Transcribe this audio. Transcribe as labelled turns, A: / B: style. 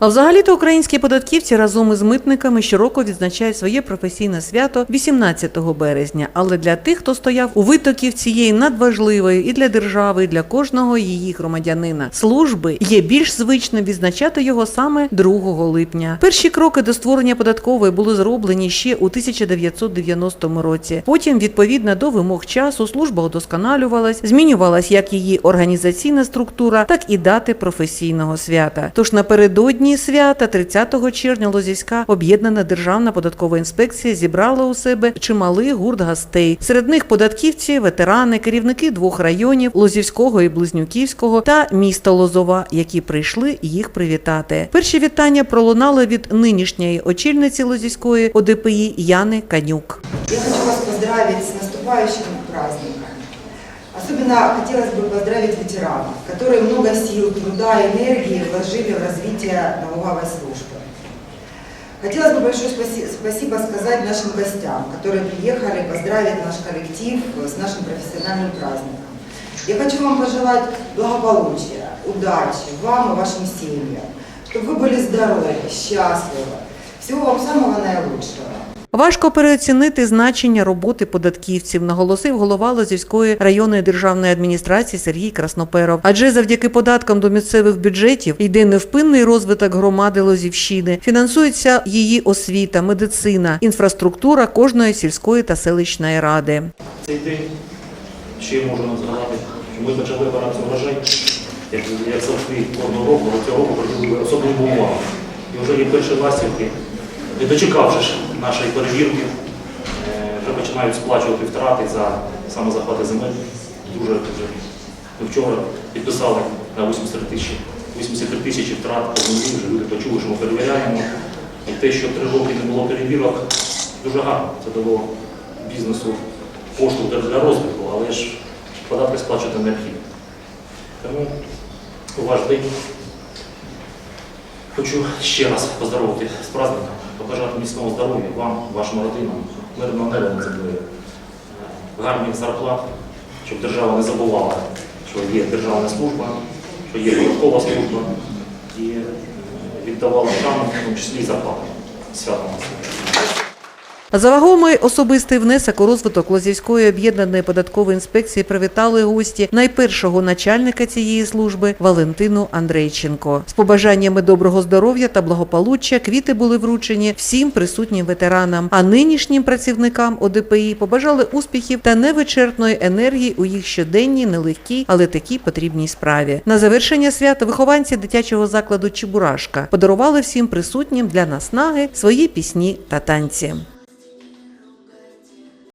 A: А взагалі-то українські податківці разом із митниками щороку відзначають своє професійне свято 18 березня. Але для тих, хто стояв у витоків цієї надважливої і для держави, і для кожного її громадянина служби, є більш звичним відзначати його саме 2 липня. Перші кроки до створення податкової були зроблені ще у 1990 році. Потім, відповідно до вимог часу, служба удосконалювалась, змінювалась як її організаційна структура, так і дати професійного свята. Тож напередодні свята, 30 червня, Лозівська об'єднана державна податкова інспекція зібрала у себе чималий гурт гостей. Серед них податківці, ветерани, керівники двох районів Лозівського і Близнюківського та міста Лозова, які прийшли їх привітати. Перші вітання пролунали від нинішньої очільниці Лозівської ОДПІ Яни Канюк.
B: Я хочу вас поздравить с наступающим праздником. Особенно хотелось бы поздравить ветеранов, которые много сил, труда и энергии вложили в развитие налоговой службы. Хотелось бы большое спаси- спасибо сказать нашим гостям, которые приехали поздравить наш коллектив с нашим профессиональным праздником. Я хочу вам пожелать благополучия, удачи вам и вашим семьям, чтобы вы были здоровы, счастливы. Всего вам самого наилучшего.
A: Важко переоцінити значення роботи податківців, наголосив голова Лозівської районної державної адміністрації Сергій Красноперов. Адже завдяки податкам до місцевих бюджетів йде невпинний розвиток громади Лозівщини, фінансується її освіта, медицина, інфраструктура кожної сільської та селищної ради.
C: Цей день ще можу нам що ми почали операцію врожай, як, завжди кожного року, цього року приділили особливу увагу. І вже є перші ластівки, не дочекавши нашої перевірки, е, вже починають сплачувати втрати за саме захвати земель. Дуже дуже. Ми вчора підписали на 83 тисячі 83 тисячі втрат по землі, вже люди почули, що ми перевіряємо. І те, що три роки не було перевірок, дуже гарно. Це дало бізнесу поштовх для- розвитку, але ж податки сплачувати необхідно. Тому у ваш день хочу ще раз поздоровити з праздником, побажати міцного здоров'я вам, вашим родинам, мирного неба на землею, е, гарних зарплат, щоб держава не забувала, що є державна служба, що є податкова служба і е, віддавала шану, в тому числі і зарплату. Святом вас.
A: За вагомий особистий внесок у розвиток Лозівської об'єднаної податкової інспекції привітали гості найпершого начальника цієї служби Валентину Андрейченко. З побажаннями доброго здоров'я та благополуччя квіти були вручені всім присутнім ветеранам, а нинішнім працівникам ОДПІ побажали успіхів та невичерпної енергії у їх щоденній, нелегкій, але такій потрібній справі. На завершення свята вихованці дитячого закладу Чебурашка подарували всім присутнім для наснаги свої пісні та танці.